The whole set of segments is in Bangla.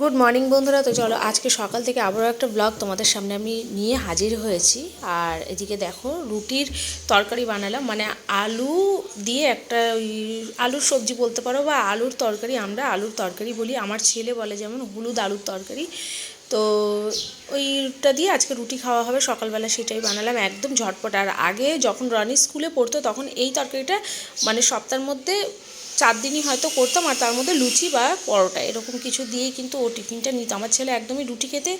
গুড মর্নিং বন্ধুরা। তো চলো, আজকে সকাল থেকে আবারও একটা ব্লগ তোমাদের সামনে আমি নিয়ে হাজির হয়েছি। আর এদিকে দেখো, রুটির তরকারি বানালাম। মানে আলু দিয়ে একটা ওই আলুর সবজি বলতে পারো বা আলুর তরকারি, আমরা আলুর তরকারি বলি। আমার ছেলে বলে যেমন হলুদ আলুর তরকারি। তো ওইটা দিয়ে আজকে রুটি খাওয়া হবে। সকালবেলা সেটাই বানালাম, একদম ঝটপট। আর আগে যখন রনি স্কুলে পড়তো, তখন এই তরকারিটা মানে সপ্তাহের মধ্যে চার দিনই হয়তো করতাম আর তার মধ্যে লুচি বা পরোটা, এরকম কিছু দিয়েই কিন্তু ও টিফিনটা নিত। আমার ছেলে একদমই রুটি খেতে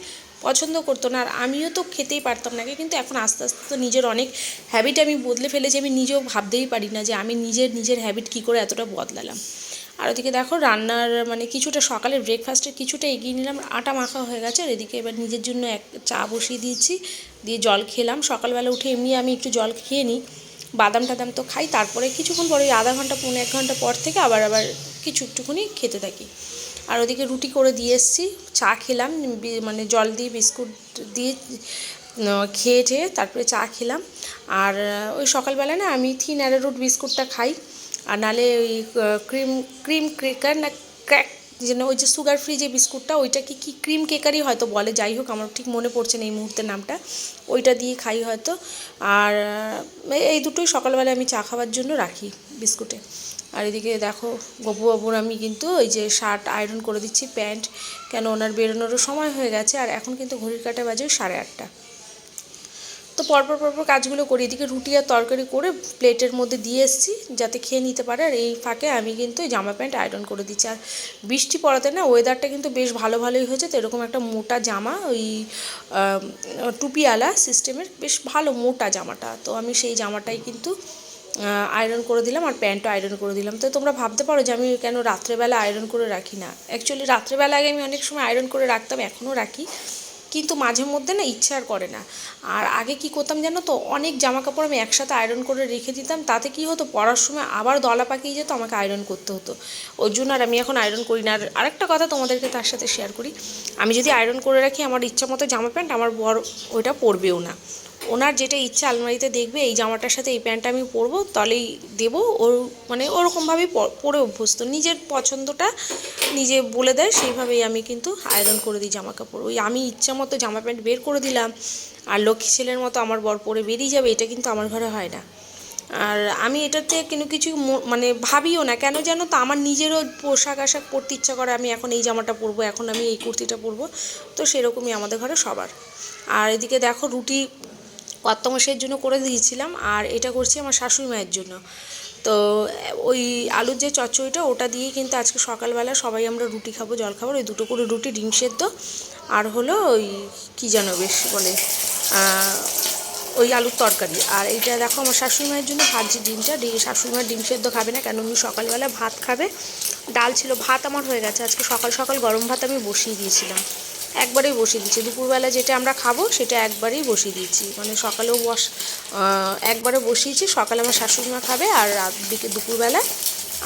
পছন্দ করতো না আর আমিও তো খেতেই পারতাম না, কিন্তু এখন আস্তে আস্তে তো নিজের অনেক হ্যাবিট আমি বদলে ফেলেছি, আমি নিজেও ভাবতেই পারি না যে আমি নিজের নিজের হ্যাবিট কী করে এতটা বদলালাম। আর ওদিকে দেখো রান্নার মানে কিছুটা সকালের ব্রেকফাস্টের কিছুটা এগিয়ে নিলাম, আটা মাখা হয়ে গেছে আর এদিকে এবার নিজের জন্য এক চা বসিয়ে দিয়েছি, দিয়ে জল খেলাম। সকালবেলা উঠে এমনি আমি একটু জল খেয়ে নিই। বাদাম টাদাম তো খাই, তারপরে কিছুক্ষণ পরে আধা ঘণ্টা, পৌনে এক ঘণ্টা পর থেকে আবার আবার কিছু একটুখানি খেতে থাকি। আর ওদিকে রুটি করে দিয়ে এসেছি, চা খেলাম মানে জল দিয়ে বিস্কুট দিয়ে খেয়ে টেয়ে তারপরে চা খেলাম। আর ওই সকালবেলা না আমি থিন অ্যারোরুট বিস্কুটটা খাই। আর নালে ওই ক্রিম ক্রিম ক্রেকার না, ক্র্যাক যেন ওই যে সুগার ফ্রি যে বিস্কুটটা ওইটা কি কি ক্রিম কেকারই হয়তো বলে, যাই হোক, আমার ঠিক মনে পড়ছে না এই মুহূর্তে নামটা। ওইটা দিয়ে খাই হয়তো। আর এই দুটোই সকালবেলা আমি চা খাওয়ার জন্য রাখি বিস্কুটে। আর এদিকে দেখো, গপু বাবুর আমি কিন্তু ওই যে শার্ট আয়রন করে দিচ্ছি, প্যান্ট। কেন, ওনার বেরোনোরও সময় হয়ে গেছে, আর এখন কিন্তু ঘড়ির কাটা বাজে সাড়ে আটটা। তো পরপর পরপর কাজগুলো করি। এদিকে রুটি আর তরকারি করে প্লেটের মধ্যে দিয়ে এসেছি, যাতে খেয়ে নিতে পারে। আর এই ফাঁকে আমি কিন্তু জামা প্যান্ট আয়রন করে দিচ্ছি। আর বৃষ্টি পড়াতে না ওয়েদারটা কিন্তু বেশ ভালো, ভালোই হয়েছে। তো এরকম একটা মোটা জামা, ওই টুপিওয়ালা সিস্টেমের বেশ ভালো মোটা জামাটা। তো আমি সেই জামাটাই কিন্তু আয়রন করে দিলাম আর প্যান্টও আয়রন করে দিলাম। তো তোমরা ভাবতে পারো যে আমি কেন রাত্রেবেলা আয়রন করে রাখি না। অ্যাকচুয়ালি রাত্রেবেলা আগে আমি অনেক সময় আয়রন করে রাখতাম, এখনও রাখি। কিন্তু মাঝে মধ্যে না ইচ্ছা আর করে না। আর আগে কি করতাম জানো তো, অনেক জামা কাপড় আমি একসাথে আয়রন করে রেখে দিতাম, তাতে কি হতো, পড়ার সময় আবার দলা পাকিয়ে যেত, আমাকে আয়রন করতে হতো। ওই জন্য আর আমি এখন আয়রন করি না। আর আরেকটা কথা তোমাদেরকে তার সাথে শেয়ার করি, আমি যদি আয়রন করে রাখি, আমার ইচ্ছা মতো জামা প্যান্ট, আমার বর ওইটা পরবেও না। ওনার যেটা ইচ্ছা আলমারিতে দেখবে, এই জামাটার সাথে এই প্যান্টটা আমি পরবো তাহলেই দেবো, ওর মানে ওরকমভাবেই পরে অভ্যস্ত। নিজের পছন্দটা নিজে বলে দেয়, সেইভাবেই আমি কিন্তু আয়রন করে দিই জামা কাপড় ওই আমি ইচ্ছা মতো জামা প্যান্ট বের করে দিলাম, আর লক্ষ্মী ছেলের মতো আমার বর পরে বেরিয়ে যাবে, এটা কিন্তু আমার ঘরে হয় না। আর আমি এটাতে কিন্তু কিছু মানে ভাবিও না, কেন জানো তো, আমার নিজেরও পোশাক আশাক পরতে ইচ্ছা করে, আমি এখন এই জামাটা পরবো, এখন আমি এই কুর্তিটা পরবো, তো সেরকমই আমাদের ঘরে সবার। আর এদিকে দেখো রুটি কর্তমশের জন্য করে দিয়েছিলাম আর এটা করছি আমার শাশুড়ি মায়ের জন্য। তো ওই আলুর যে চচ্চড়িটা ওটা দিয়েই কিন্তু আজকে সকালবেলা সবাই আমরা রুটি খাব, জল খাব, ওই দুটো করে রুটি, ডিম সেদ্ধ আর হলো ওই কী যেন বেশ বলে ওই আলুর তরকারি। আর এইটা দেখো আমার শাশুড়ি মায়ের জন্য ভাজি ডিমটা শাশুড়ি মায়ের ডিম সেদ্ধ খাবে না কেন উনি সকালবেলা ভাত খাবে। ডাল ছিল, ভাত আমার হয়ে গেছে, আজকে সকাল সকাল গরম ভাত আমি বসিয়ে দিয়েছিলাম। একবারেই বসিয়ে দিয়েছি দুপুরবেলা যেটা আমরা খাব সেটা একবারেই বসিয়ে দিয়েছি। মানে সকালেও বস একবারে বসিয়েছি, সকালে আমার শাশুড়ি মা খাবে আর রাত দিকে দুপুরবেলা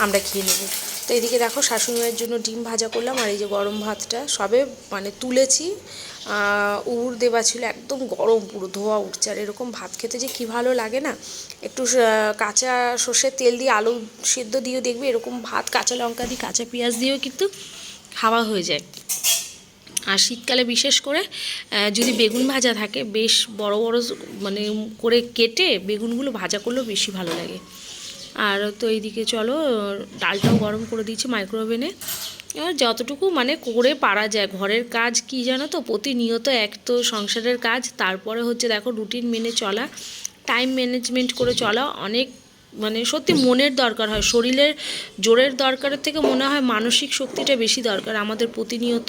আমরা খেয়ে নেব। তো এদিকে দেখো শাশুড়ি মায়ের জন্য ডিম ভাজা করলাম আর এই যে গরম ভাতটা সবে মানে তুলেছি। উড় দেওয়া ছিল একদম গরম পুরো, ধোয়া উঠছে। আর এরকম ভাত খেতে যে কী ভালো লাগে না, একটু কাঁচা সর্ষের তেল দিয়ে আলু সেদ্ধ দিয়েও দেখবে এরকম ভাত, কাঁচা লঙ্কা দিয়ে কাঁচা পেঁয়াজ দিয়েও কিন্তু খাওয়া হয়ে যায়। আর শীতকালে বিশেষ করে যদি বেগুন ভাজা থাকে, বেশ বড় বড় মানে করে কেটে বেগুনগুলো ভাজা করলেও বেশি ভালো লাগে। আর তো এইদিকে চলো, ডালটাও গরম করে দিয়েছি মাইক্রোওভেনে। এবার যতটুকু মানে করে পারা যায়, ঘরের কাজ কি জানো তো, প্রতিনিয়ত এক তো সংসারের কাজ, তারপরে হচ্ছে দেখো রুটিন মেনে চলা টাইম ম্যানেজমেন্ট করে চলা, অনেক মানে সত্যি মনের দরকার হয়। শরীরের জোরের দরকারের থেকে মনে হয় মানসিক শক্তিটা বেশি দরকার। আমাদের প্রতিনিয়ত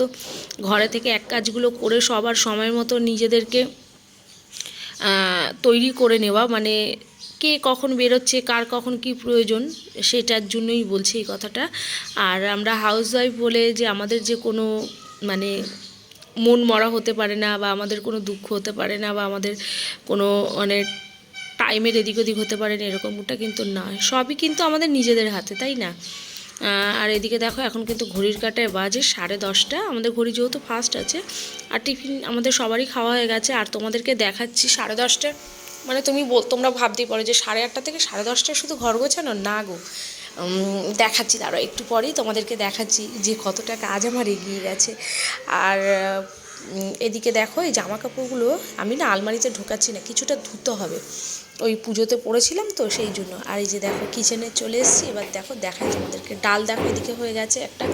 ঘরে থেকে এক কাজগুলো করে সবার সময় মতো নিজেদেরকে তৈরি করে নেওয়া। মানে কে কখন বেরোচ্ছে, কার কখন কি প্রয়োজন, সেটার জন্যই বলছি এই কথাটা। আর আমরা হাউসওয়াইফ বলে যে আমাদের যে কোনো মানে মন মরা হতে পারে না বা আমাদের কোনো দুঃখ হতে পারে না বা আমাদের কোনো মানে টাইমের এদিক ওদিক হতে পারে না এরকমটা কিন্তু নয়। সবই কিন্তু আমাদের নিজেদের হাতে, তাই না? আর এদিকে দেখো, এখন কিন্তু ঘড়ির কাটায় বাজে সাড়ে দশটা। আমাদের ঘড়ি যেহেতু ফাস্ট আছে, আর টিফিন আমাদের সবারই খাওয়া হয়ে গেছে, আর তোমাদেরকে দেখাচ্ছি সাড়ে দশটা মানে তুমি তোমরা ভাবতেই পারো যে সাড়ে আটটা থেকে সাড়ে দশটায় শুধু ঘর গোছানো? না গো। দেখাচ্ছি, দাঁড়াও, একটু পরেই তোমাদেরকে দেখাচ্ছি যে কতটা কাজ আমার এগিয়ে গেছে। আর এদিকে দেখো, এই জামা কাপড়গুলো আমি না আলমারিতে ঢোকাচ্ছি না, কিছুটা ধুতে হবে। ওই পুজোতে পড়েছিলাম তো, সেই জন্য। আর এই যে দেখো কিচেনে চলে এসেছি। এবার দেখো, দেখাই তোমাদেরকে। ডাল দেখো, এদিকে হয়ে গেছে, একটা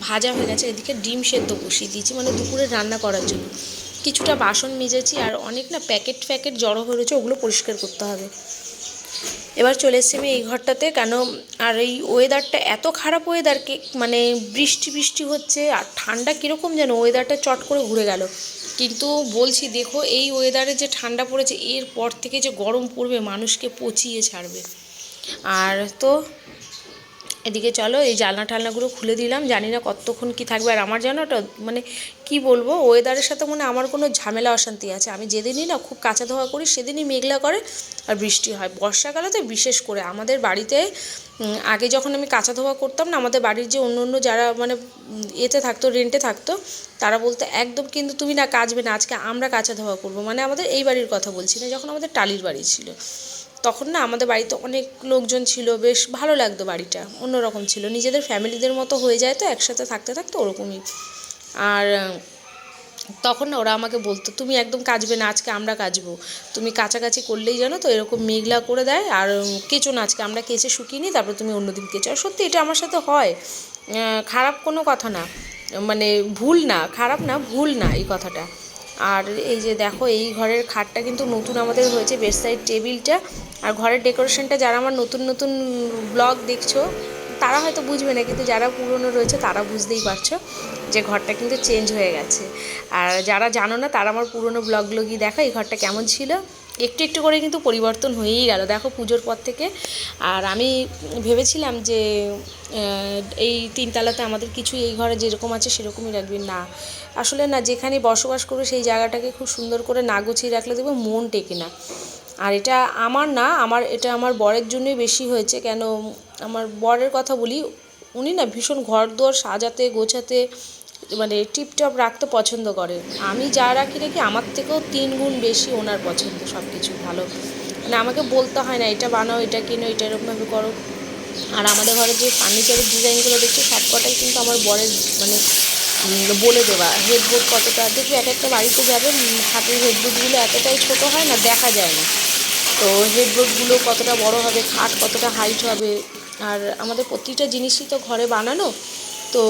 ভাজা হয়ে গেছে। এদিকে ডিম সেদ্ধ বসিয়ে দিয়েছি মানে দুপুরে রান্না করার জন্য। কিছুটা বাসন মেজেছি, আর অনেক না প্যাকেট ফ্যাকেট জড়ো হয়ে রয়েছে, ওগুলো পরিষ্কার করতে হবে। এবার চলে এসছি আমি এই ঘরটাতে। কেন? আর এই ওয়েদারটা এত খারাপ ওয়েদারকে মানে বৃষ্টি বৃষ্টি হচ্ছে, আর ঠান্ডা কীরকম যেন ওয়েদারটা চট করে ঘুরে গেল। কিন্তু বলছি, দেখো এই ওয়েদারে যে ঠান্ডা পড়েছে এর পর থেকে যে গরম পড়বে, মানুষকে পচিয়ে ছাড়বে। আর তো এদিকে চলো, এই জানলা টালনাগুলো খুলে দিলাম, জানি না কতক্ষণ কি থাকবে। আর আমার জানো তো মানে কি বলব ওয়েদারের সাথে মানে আমার কোনো ঝামেলা অশান্তি আছে। আমি যেদিনই না খুব কাঁচা ধোয়া করি, সেদিনই মেঘলা করে আর বৃষ্টি হয়। বর্ষাকালে তো বিশেষ করে আমাদের বাড়িতে আগে যখন আমি কাঁচা ধোয়া করতাম না, আমাদের বাড়ির যে অন্য অন্য যারা মানে এতে থাকতো রেন্টে থাকতো, তারা বলতো, একদম কিন্তু তুমি না কাচবে না, আজকে আমরা কাঁচা ধোয়া করব। মানে আমাদের এই বাড়ির কথা বলছি না, যখন আমাদের টালির বাড়ি ছিল। তখন না আমাদের বাড়িতে অনেক লোকজন ছিল, বেশ ভালো লাগতো বাড়িটা, অন্যরকম ছিল। নিজেদের ফ্যামিলিদের মতো হয়ে যায় তো, একসাথে থাকতে থাকতে ওরকমই। আর তখন না ওরা আমাকে বলতো, তুমি একদম কাচবে না, আজকে আমরা কাচবো তুমি কাছাকাছি করলেই জানো তো, এরকম মেঘলা করে দেয়, আর কেচো না, আজকে আমরা কেচে শুকিয়ে নিই, তারপর তুমি অন্যদিন কেচো। আর সত্যি এটা আমার সাথে হয়। খারাপ কোনো কথা না মানে ভুল না, খারাপ না, ভুল না এই কথাটা। আর এই যে দেখো, এই ঘরের খাটটা কিন্তু নতুন আমাদের হয়েছে, বেড সাইড টেবিলটা। আর ঘরের ডেকোরেশনটা যারা আমার নতুন নতুন ব্লগ দেখছ, তারা হয়তো বুঝবে না, কিন্তু যারা পুরনো রয়েছে, তারা বুঝতেই পারছ যে ঘরটা কিন্তু চেঞ্জ হয়ে গেছে। আর যারা জানো না, তারা আমার পুরনো ব্লগগুলো গিয়ে দেখো, এই ঘরটা কেমন ছিল। একটু একটু করে কিন্তু পরিবর্তন হয়েই গেল। দেখো পুজোর পর থেকে। আর আমি ভেবেছিলাম যে এই তিনতলাতে আমাদের কিছু এই ঘরে যেরকম আছে সেরকমই রাখবি না, আসলে না, যেখানে বসবাস করবে সেই জায়গাটাকে খুব সুন্দর করে না গুছিয়ে রাখলে দেখবে মন টেকে না। আর এটা আমার না, আমার, এটা আমার বরের জন্যই বেশি হয়েছে। কেন, আমার বরের কথা বলি, উনি না ভীষণ ঘর দোর সাজাতে, গোছাতে মানে টিপটপ রাখতে পছন্দ করে। আমি যা রাখি নাকি আমার থেকেও তিন গুণ বেশি ওনার পছন্দ সব কিছু ভালো। মানে আমাকে বলতে হয় না, এটা বানাও, এটা কিনো, এটা এরকমভাবে করো। আর আমাদের ঘরে যে ফার্নিচারের ডিজাইনগুলো দেখছ, সবকটাই কিন্তু আমার বরের মানে বলে দেওয়া। হেডবোর্ড কতটা দেখবে এক একটা বাড়িতে যাবে খাটের হেডবোর্ডগুলো এতটাই ছোট হয় না, দেখা যায় না। তো হেডবোর্ডগুলো কতটা বড় হবে, খাট কতটা হাইট হবে, আর আমাদের প্রতিটা জিনিসই তো ঘরে বানানো। তো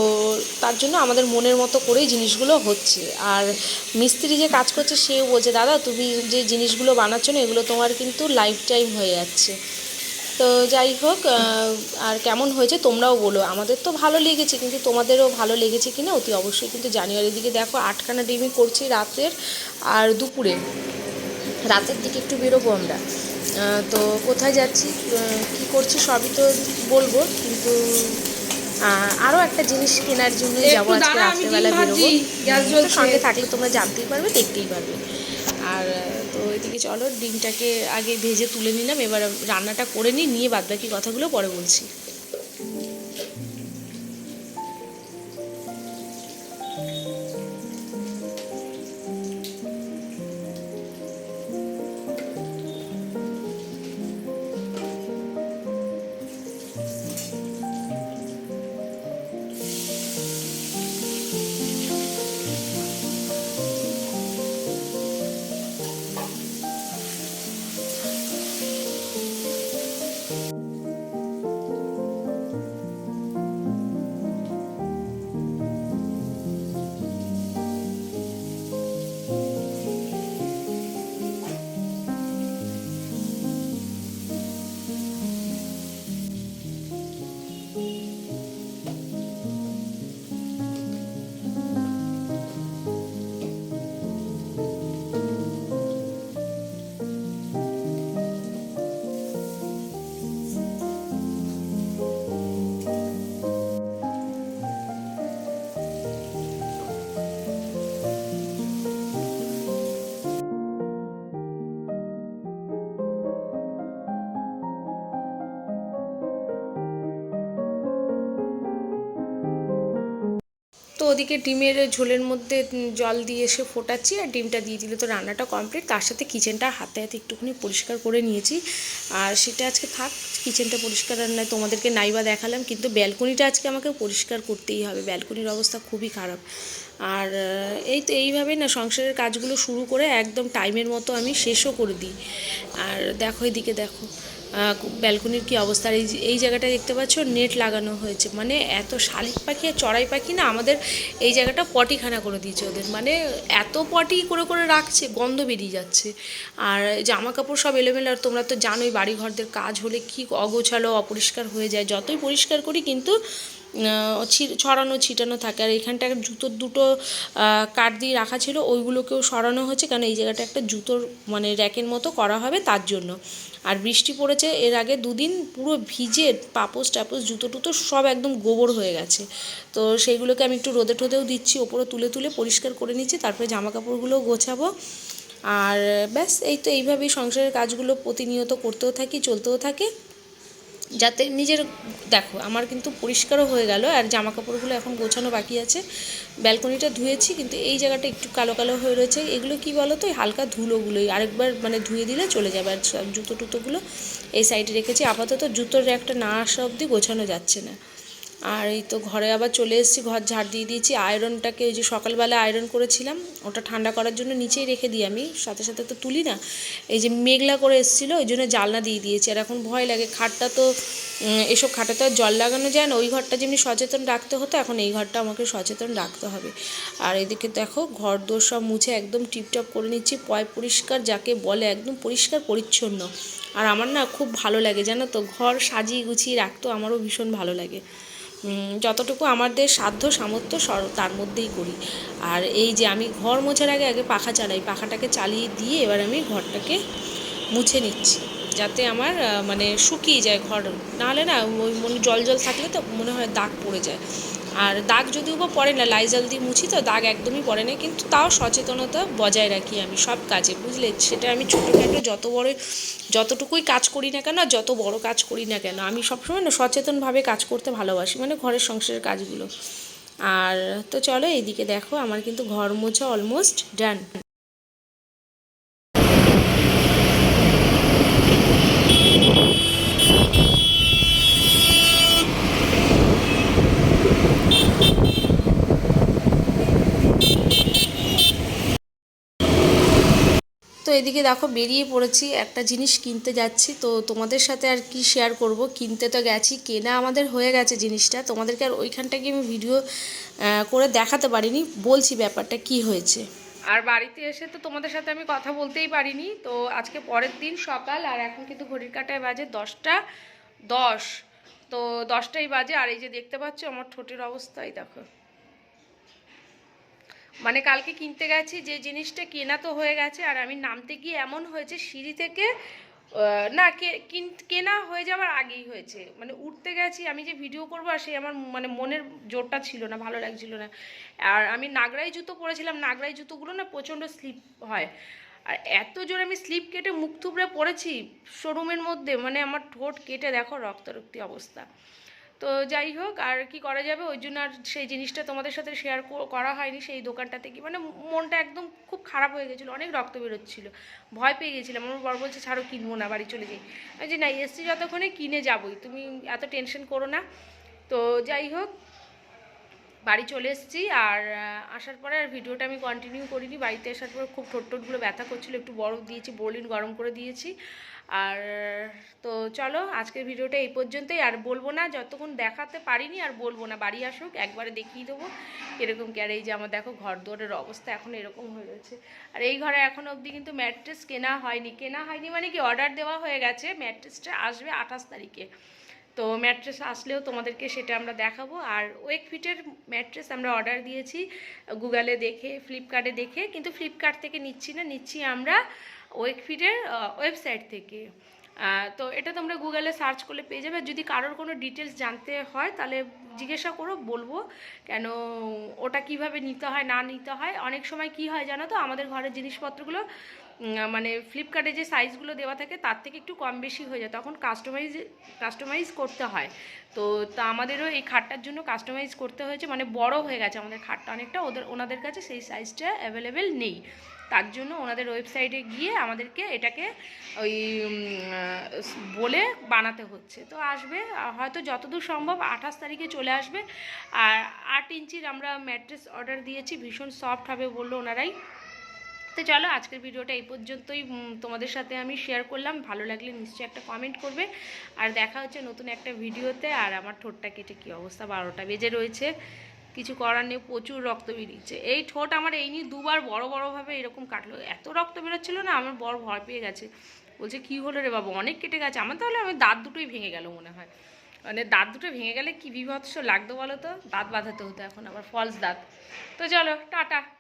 তার জন্য আমাদের মনের মতো করেই জিনিসগুলো হচ্ছে। আর মিস্ত্রি যে কাজ করছে সেও বলছে, দাদা, তুমি যে জিনিসগুলো বানাচ্ছ না, এগুলো তোমার কিন্তু লাইফ টাইম হয়ে যাচ্ছে। তো যাই হোক আর কেমন হয়েছে তোমরাও বলো। আমাদের তো ভালো লেগেছে, কিন্তু তোমাদেরও ভালো লেগেছে কি না অতি অবশ্যই কিন্তু জানুয়ারির দিকে দেখো, আটখানা ডিমই করছি রাতের আর দুপুরে। রাতের দিকে একটু বেরোবো আমরা। তো কোথায় যাচ্ছি কি করছি সবই তো বলব, কিন্তু আরও একটা জিনিস কেনার জন্য যাব আজকে রাত্রেবেলা বেরোবো। সঙ্গে থাকলে তোমরা জানতেই পারবে দেখতেই পারবে। আর তো এদিকে চলো ডিমটাকে আগে ভেজে তুলে নিলাম। এবার রান্নাটা করে নিই নিয়ে বাদবাকি কথাগুলো পরে বলছি। ওদিকে ডিমের ঝোলের মধ্যে জল দিয়ে এসে ফোটাচ্ছি আর ডিমটা দিয়ে দিলে তো রান্নাটা কমপ্লিট তার সাথে কিচেনটা হাতে হাতে একটুখানি পরিষ্কার করে নিয়েছি। আর সেটা আজকে থাক কিচেনটা পরিষ্কার রান্নায় নয়, তোমাদেরকে নাইবা দেখালাম, কিন্তু ব্যালকনিটা আজকে আমাকে পরিষ্কার করতেই হবে। ব্যালকনির অবস্থা খুবই খারাপ। আর এই তো এইভাবে না সংসারের কাজগুলো শুরু করে একদম টাইমের মতো আমি শেষও করে দিই। আর দেখো এদিকে দেখো ব্যালকনির কি অবস্থা? এই এই জায়গাটা দেখতে পাচ্ছ নেট লাগানো হয়েছে। মানে এত শালিক পাখি আর চড়াই পাখি না আমাদের এই জায়গাটা পটিখানা করে দিয়েছে ওদের। মানে এত পটি করে করে রাখছে, গন্ধ বেরিয়ে যাচ্ছে। আর জামা কাপড় সব এলোমেলো, আর তোমরা তো জানোই বাড়ি ঘরদের কাজ হলে কি অগোছালো, অপরিষ্কার হয়ে যায়। যতই পরিষ্কার করি কিন্তু ছড়ানো, ছিটানো থাকে। আর এখানটা জুতোর দুটো কাঠ দিয়ে রাখা ছিল, ওইগুলোকেও সরানো হচ্ছে কারণ এই জায়গাটা একটা জুতোর মানে র্যাকের মতো করা হবে তার জন্য। আর বৃষ্টি পড়েছে, এর আগে দুদিন পুরো ভিজে পাপোস টাপোস, জুতো টুতো সব একদম গোবর হয়ে গেছে। তো সেইগুলোকে আমি একটু রোদে টোদেও দিচ্ছি, ওপরে তুলে তুলে পরিষ্কার করে নিচ্ছি, তারপরে জামা কাপড়গুলোও গোছাবো। আর ব্যাস, এই তো এইভাবেই সংসারের কাজগুলো প্রতিনিয়ত করতেও থাকি, চলতেও থাকে। যাতে নিজের, দেখো, আমার কিন্তু পরিষ্কারও হয়ে গেল আর জামা কাপড়গুলো এখন গোছানো বাকি আছে। ব্যালকনিটা ধুয়েছি, কিন্তু এই জায়গাটা একটু কালো কালো হয়ে রয়েছে। এগুলো কি বলো তো হালকা ধুলোগুলোই আরেকবার মানে ধুয়ে দিলে চলে যাবে। আর জুতো টুতোগুলো এই সাইডে রেখেছি। আপাতত জুতোর একটা না আসা অবধি গোছানো যাচ্ছে না। আর এই তো ঘরে আবার চলে এসেছি, ঘর ঝাড় দিয়ে দিয়েছি। আয়রনটাকে ওই যে সকালবেলা আয়রন করেছিলাম, ওটা ঠান্ডা করার জন্য নিচেই রেখে দিই আমি, সাথে সাথে তো তুলি না। এই যে মেঘলা করে এসেছিল, ওই জন্য জালনা দিয়ে দিয়েছি। আর এখন ভয় লাগে, খাটটা তো এসব খাটে তো আর জল লাগানো যায় না, ওই ঘরটা যেমনি সচেতন রাখতে হতো, এখন এই ঘরটা আমাকে সচেতন রাখতে হবে। আর এদিকে দেখো, ঘর দোর সব মুছে একদম টিপটপ করে নিচ্ছি, পয় পরিষ্কার যাকে বলে, একদম পরিষ্কার পরিচ্ছন্ন। আর আমার না খুব ভালো লাগে, জানো তো, ঘর সাজিয়ে গুছিয়ে রাখতেও আমারও ভীষণ ভালো লাগে। যতটুকু আমাদের সাধ্য সামর্থ্য সর- তার মধ্যেই করি। আর এই যে আমি ঘর মোছার আগে আগে পাখা চালাই, পাখাটাকে চালিয়ে দিয়ে এবার আমি ঘরটাকে মুছে নিচ্ছি, যাতে আমার মানে শুকিয়ে যায় ঘর। নাহলে না, ওই মনে জল জল থাকলে তো মনে হয় দাগ পড়ে যায়। আর দাগ যদিও বা পড়ে না লাইজল দিয়ে মুছি, তো দাগ একদমই পড়ে না, কিন্তু তাও সচেতনতা বজায় রাখি আমি সব কাজে, বুঝলে? সেটা আমি ছোটোখাটো যত বড় যতটুকুই কাজ করি না কেন যত বড় কাজ করি না কেন, আমি সবসময় না সচেতনভাবে কাজ করতে ভালোবাসি মানে ঘরের সংসারের কাজগুলো। আর তো চলো, এইদিকে দেখো, আমার কিন্তু ঘর মোছা অলমোস্ট ডান তো এদিকে দেখো বেরিয়ে পড়েছি, একটা জিনিস কিনতে যাচ্ছি, তো তোমাদের সাথে আর কি শেয়ার করব? কিনতে তো গেছি, কেনা আমাদের হয়ে গেছে জিনিসটা, তোমাদেরকে আর ওইখানটা গিয়ে আমি ভিডিও করে দেখাতে পারিনি, বলছি ব্যাপারটা কি হয়েছে। আর বাড়িতে এসে তো তোমাদের সাথে আমি কথা বলতেই পারিনি, তো আজকে পরের দিন সকাল, আর এখন কিন্তু ঘড়ির কাটায় বাজে দশটা দশ, তো দশটাই বাজে, আর এই যে দেখতে পাচ্ছ আমার ঠোঁটের অবস্থাই দেখো। মানে কালকে কিনতে গেছি, যে জিনিসটা কেনা তো হয়ে গেছে, আর আমি নামতে গিয়ে এমন হয়েছে সিঁড়ি থেকে না কেনা হয়ে যাওয়ার আগেই হয়েছে। মানে উঠতে গেছি, আমি যে ভিডিও করব, আর সেই আমার মানে মনের জোরটা ছিল না, ভালো লাগছিল না। আর আমি নাগরাই জুতো পরেছিলাম, নাগরাই জুতোগুলো না প্রচণ্ড স্লিপ হয়। আর এত জোরে আমি স্লিপ কেটে মুখ থুবড়ে পড়েছি শোরুমের মধ্যে মানে আমার ঠোঁট কেটে দেখো রক্তারক্তি অবস্থা। তো যাই হোক, আর কি করা যাবে? ওই জন্য আর সেই জিনিসটা তোমাদের সাথে শেয়ার করা হয়নি সেই দোকানটাতে কি মানে মনটা একদম খুব খারাপ হয়ে গেছিল, অনেক রক্ত বেরোচ্ছিলো। ভয় পেয়ে গেছিলাম। আমার বর বলছে, ছাড়ো, কিনবো না, বাড়ি চলে যাই। আমি যে না, এসছি যতক্ষণে, কিনে যাবোই। তুমি এত টেনশন করো না। তো যাই হোক, বাড়ি চলে এসেছি। আর আসার পরে আর ভিডিওটা আমি কন্টিনিউ করিনি। বাড়িতে আসার পরে খুব ঠোঁট টোটগুলো ব্যথা করছিল। একটু বরফ দিয়েছি বোলিন গরম করে দিয়েছি। আর তো চলো আজকের ভিডিওটা এই পর্যন্তই। আর বলব না, যতক্ষণ দেখাতে পারিনি আর বলব না, বাড়ি আসুক, একবারে দেখিয়ে দেবো এরকম কি। আর এই যে আমার দেখো ঘর দুয়ারের অবস্থা এখন এরকম হয়ে রয়েছে। আর এই ঘরে এখন অবধি কিন্তু ম্যাট্রেস কেনা হয়নি। কেনা হয়নি মানে কি অর্ডার দেওয়া হয়ে গেছে। ম্যাট্রেসটা আসবে আঠাশ তারিখে। তো ম্যাট্রেস আসলেও তোমাদেরকে সেটা আমরা দেখাবো। আর ওয়েক ফিটের ম্যাট্রেস আমরা অর্ডার দিয়েছি গুগলে দেখে, ফ্লিপকার্টে দেখে, কিন্তু ফ্লিপকার্ট থেকে নিচ্ছি না, নিচ্ছি আমরা ওয়েক ফিটের ওয়েবসাইট থেকে। তো এটা তোমরা গুগলে সার্চ করলে পেয়ে যাবে। যদি কারোর কোনো ডিটেলস জানতে হয়, তাহলে জিজ্ঞাসা করো, বলব কেন ওটা কীভাবে নিতে হয়, না নিতে হয়। অনেক সময় কি হয় জানো তো, আমাদের ঘরের জিনিসপত্রগুলো মানে ফ্লিপকার্টে যে সাইজগুলো দেওয়া থাকে, তার থেকে একটু কম বেশি হয়ে যায়। তখন কাস্টমাইজ কাস্টমাইজ করতে হয়। তো, তা আমাদেরও এই খাটটার জন্য কাস্টমাইজ করতে হয়েছে। মানে বড় হয়ে গেছে আমাদের খাটটা অনেকটা। ওদের, ওনাদের কাছে সেই সাইজটা অ্যাভেলেবেল নেই। তার জন্য ওনাদের ওয়েবসাইটে গিয়ে আমাদেরকে এটাকে ওই বলে বানাতে হচ্ছে। তো আসবে, হয়তো যতদূর সম্ভব আঠাশ তারিখে চলে আসবে। আর আট ইঞ্চির আমরা ম্যাট্রেস অর্ডার দিয়েছি, ভীষণ সফট হবে বলল ওনারাই। তো চলো, আজকের ভিডিওটা এই পর্যন্তই। তোমাদের সাথে আমি শেয়ার করলাম। ভালো লাগলে নিশ্চয়ই একটা কমেন্ট করবে। আর দেখা হচ্ছে নতুন একটা ভিডিওতে। আর আমার ঠোঁটটা কেটে কী অবস্থা? বারোটা বেজে রয়েছে। কিছু করার নেই, প্রচুর রক্ত বেরিয়েছে। এই ঠোঁট আমার এই নিয়ে দুবার বড় বড়োভাবে এরকম কাটলো। এত রক্ত বেরোচ্ছিলো না, আমার বড় ভয় পেয়ে গেছে। বলছে, কি হলো রে বাবা? অনেক কেটে গেছে। আমার তাহলে আমি দাঁত দুটোই ভেঙে গেল মনে হয়। মানে দাঁত দুটো ভেঙে গেলে কি বিভৎস লাগতো বলো তো? দাঁত বাঁধাতে হতো এখন, আবার ফলস দাঁত। তো চলো, টাটা।